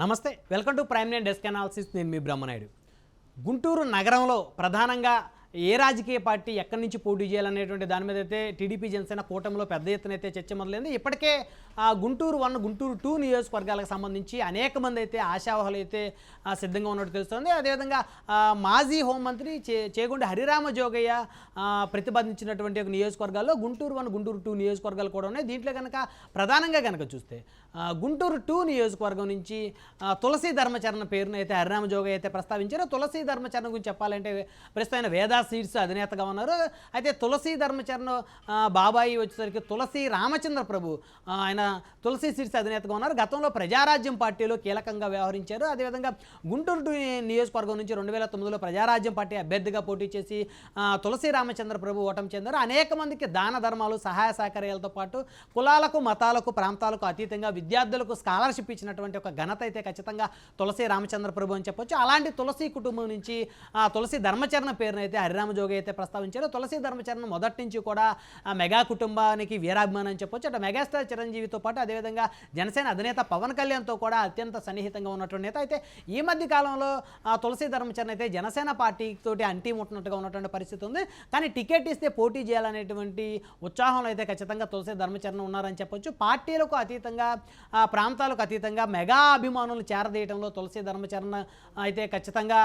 నమస్తే welcome to prime nine desk analysis. నేను మీ బ్రహ్మనాయుడు. గుంటూరు నగరంలో ప్రధానంగా ఏ రాజకీయ పార్టీ ఎక్కడి నుంచి పోటీ చేయాలనేటువంటి దాని మీద అయితే టీడీపీ జనసేన కూటమిలో పెద్ద ఎత్తున అయితే చర్చ మొదలైంది. ఇప్పటికే గుంటూరు వన్ గుంటూరు టూ నియోజకవర్గాలకు సంబంధించి అనేక మంది అయితే ఆశావహులు అయితే సిద్ధంగా ఉన్నట్టు తెలుస్తుంది. అదేవిధంగా మాజీ హోంమంత్రి చే చేగుండి హరిరామ జోగయ్య ప్రతిపాదించినటువంటి ఒక నియోజకవర్గాల్లో గుంటూరు వన్ గుంటూరు టూ నియోజకవర్గాలు కూడా ఉన్నాయి. దీంట్లో కనుక ప్రధానంగా కనుక చూస్తే గుంటూరు టూ నియోజకవర్గం నుంచి తులసి ధర్మచరణ పేరును అయితే హరిరామ జోగయ్య అయితే ప్రస్తావించారు. తులసి ధర్మచరణ గురించి చెప్పాలంటే ప్రస్తుతం వేద వేదా సీడ్స్ అధినేతగా ఉన్నారు. అయితే తులసి ధర్మచరణ్ బాబాయి వచ్చేసరికి తులసి రామచంద్ర ప్రభు ఆయన తులసి సీడ్స్ అధినేతగా ఉన్నారు. గతంలో ప్రజారాజ్యం పార్టీలో కీలకంగా వ్యవహరించారు. అదేవిధంగా గుంటూరు నియోజకవర్గం నుంచి రెండు వేల తొమ్మిదిలో ప్రజారాజ్యం పార్టీ అభ్యర్థిగా పోటీ చేసి తులసి రామచంద్ర ప్రభు ఓటమి చెందారు. అనేక మందికి దాన ధర్మాలు సహాయ సహకార్యాలతో పాటు కులాలకు మతాలకు ప్రాంతాలకు అతీతంగా విద్యార్థులకు స్కాలర్షిప్ ఇచ్చినటువంటి ఒక ఘనత అయితే ఖచ్చితంగా తులసి రామచంద్ర ప్రభు అని చెప్పొచ్చు. అలాంటి తులసి కుటుంబం నుంచి ఆ, తులసి ధర్మచరణ పేరునైతే హరిరామజోగి అయితే ప్రస్తావించారు తులసి ధర్మచరణ్ మొదటి నుంచి కూడా ఆ మెగా కుటుంబానికి వీరాభిమానం చెప్పొచ్చు. అటు మెగాస్టార్ చిరంజీవితో పాటు అదేవిధంగా జనసేన అధినేత పవన్ కళ్యాణ్తో కూడా అత్యంత సన్నిహితంగా ఉన్నటువంటి నేత అయితే ఈ మధ్య కాలంలో ఆ తులసి ధర్మచరణ్ అయితే జనసేన పార్టీ తోటి అంటీ ముట్టినట్టుగా ఉన్నటువంటి పరిస్థితి ఉంది. కానీ టికెట్ ఇస్తే పోటీ చేయాలనేటువంటి ఉత్సాహంలో అయితే ఖచ్చితంగా తులసి ధర్మచరణ్ ఉన్నారని చెప్పొచ్చు. పార్టీలకు అతీతంగా ఆ ప్రాంతాలకు అతీతంగా మెగా అభిమానులు చేరదీయడంలో తులసి ధర్మచరణ్ అయితే ఖచ్చితంగా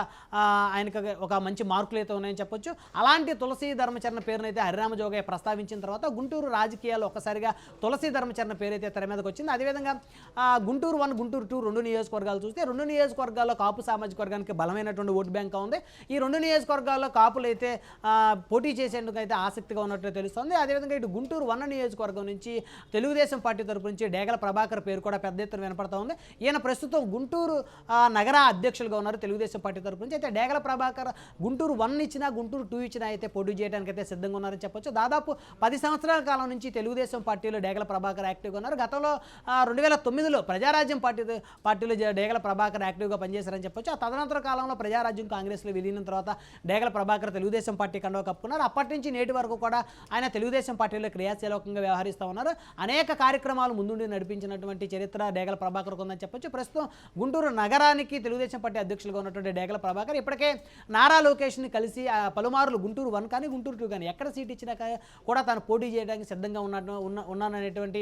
ఆయనకు ఒక మంచి మార్కులు అయితే ఉన్నాయని చెప్పొచ్చు. అలాంటి తులసి ధర్మచరణ పేరును అయితే హరిరామ జోగయ్య ప్రస్తావించిన తర్వాత గుంటూరు రాజకీయాలు ఒక్కసారిగా తులసి ధర్మచరణ పేరు అయితే తెర మీదకి వచ్చింది. అదేవిధంగా గుంటూరు వన్ గుంటూరు టూ రెండు నియోజకవర్గాలు చూస్తే రెండు నియోజకవర్గాల్లో కాపు సామాజిక వర్గానికి బలమైనటువంటి ఓటు బ్యాంక్ ఉంది. ఈ రెండు నియోజకవర్గాల్లో కాపులు అయితే పోటీ చేసేందుకు అయితే ఆసక్తిగా ఉన్నట్లు తెలుస్తుంది. అదేవిధంగా ఇటు గుంటూరు వన్ నియోజకవర్గం నుంచి తెలుగుదేశం పార్టీ తరపు నుంచి డేగల ప్రభాకర్ పేరు కూడా పెద్ద ఎత్తున వినపడతా ఉంది. ఈయన ప్రస్తుతం గుంటూరు నగర అధ్యక్షులుగా ఉన్నారు తెలుగుదేశం పార్టీ తరపు నుంచి. అయితే డేగల ప్రభాకర్ గుంటూరు వన్ ఇచ్చినా గుంటూరు టూ ఇచ్చిన అయితే పోటీ చేయడానికి అయితే సిద్ధంగా ఉన్నారని చెప్పొచ్చు. దాదాపు పది సంవత్సరాల కాలం నుంచి తెలుగుదేశం పార్టీలో డేగల ప్రభాకర్ యాక్టివ్గా ఉన్నారు. గతంలో రెండు వేల తొమ్మిదిలో ప్రజారాజ్యం పార్టీ పార్టీలో డేగల ప్రభాకర్ యాక్టివ్గా పనిచేశారని చెప్పొచ్చు. ఆ తదనంతర కాలంలో ప్రజారాజ్యం కాంగ్రెస్లో విలీనం తర్వాత డేగల ప్రభాకర్ తెలుగుదేశం పార్టీ కండవ కప్పుకున్నారు. అప్పటి నుంచి నేటి వరకు కూడా ఆయన తెలుగుదేశం పార్టీలో క్రియాశీలకంగా వ్యవహరిస్తూ ఉన్నారు. అనేక కార్యక్రమాలు ముందుండి నడిపించినటువంటి చరిత్ర డేగల ప్రభాకర్ ఉందని చెప్పొచ్చు. ప్రస్తుతం గుంటూరు నగరానికి తెలుగుదేశం పార్టీ అధ్యక్షులుగా ఉన్నటువంటి డేగల ప్రభాకర్ ఇప్పటికే నారా లోకేష్ని కలిసి పలుమార్లు గుంటూరు వన్ కానీ గుంటూరు టూ కానీ ఎక్కడ సీట్ ఇచ్చినా కూడా తాను పోటీ చేయడానికి సిద్ధంగా ఉన్నట్టు ఉన్న ఉన్నాననేటువంటి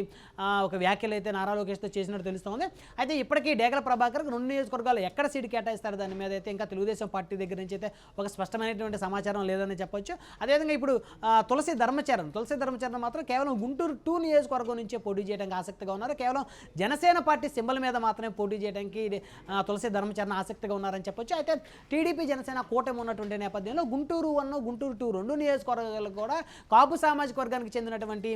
ఒక వ్యాఖ్యలు అయితే నారా లోకేష్తో చేసినట్టు తెలుస్తోంది. అయితే ఇప్పటికీ డేగల ప్రభాకర్ రెండు నియోజకవర్గాలు ఎక్కడ సీటు కేటాయిస్తారు? దాని మీద అయితే ఇంకా తెలుగుదేశం పార్టీ దగ్గర నుంచి అయితే ఒక స్పష్టమైనటువంటి సమాచారం లేదని చెప్పొచ్చు. అదేవిధంగా ఇప్పుడు తులసి ధర్మచరణ్ తులసి ధర్మచరణ్ మాత్రం కేవలం గుంటూరు టూ నియోజకవర్గం నుంచే పోటీ చేయడానికి ఆసక్తిగా ఉన్నారు. కేవలం జనసేన పార్టీ సింబల్ మీద మాత్రమే పోటీ చేయడానికి తులసి ధర్మచరణ ఆసక్తిగా ఉన్నారని చెప్పొచ్చు. అయితే టీడీపీ జనసేన కూటమి ఉన్నటువంటి నేపథ్యంలో గుంటూరు గుంటూరు వన్ గుంటూరు టూ రెండు నియోజకవర్గాలు కూడా కాపు సామాజిక వర్గానికి చెందినటువంటి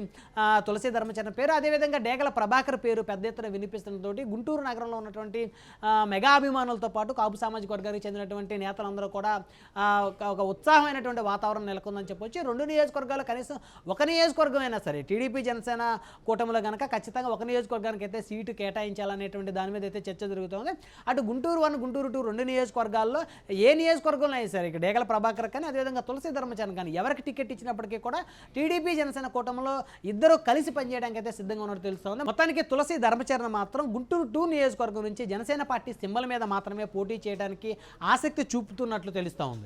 తులసి ధర్మచరణ పేరు అదేవిధంగా డేగల ప్రభాకర్ పేరు పెద్ద ఎత్తున వినిపిస్తున్నతోటి గుంటూరు నగరంలో ఉన్నటువంటి మెగా అభిమానులతో పాటు కాపు సామాజిక వర్గానికి చెందినటువంటి నేతలందరూ కూడా ఒక- ఒక ఉత్సాహమైనటువంటి వాతావరణం నెలకొందని చెప్పొచ్చు. రెండు నియోజకవర్గాలు కనీసం ఒక నియోజకవర్గమైనా సరే టీడీపీ జనసేన కూటమిలో కనుక ఖచ్చితంగా ఒక నియోజకవర్గానికి అయితే సీటు కేటాయించాలనేటువంటి దాని మీద అయితే చర్చ జరుగుతుంది. అటు గుంటూరు వన్ గుంటూరు టూ రెండు నియోజకవర్గాల్లో ఏ నియోజకవర్గంలో అయినా సరే ఇక డేగల ప్రభాకర్ కానీ అదేవిధంగా తులసి ధర్మచరణ్ కానీ ఎవరికి టికెట్ ఇచ్చినప్పటికీ కూడా టీడీపీ జనసేన కూటమిలో ఇద్దరు కలిసి పనిచేయడానికి అయితే సిద్ధంగా ఉన్నట్టు తెలుస్తోంది. మొత్తానికి తులసి ధర్మచరణ మాత్రం గుంటూరు టూ నియోజకవర్గం నుంచి జనసేన పార్టీ సింబల్ మీద మాత్రమే పోటీ చేయడానికి ఆసక్తి చూపుతున్నట్లు తెలుస్తోంది.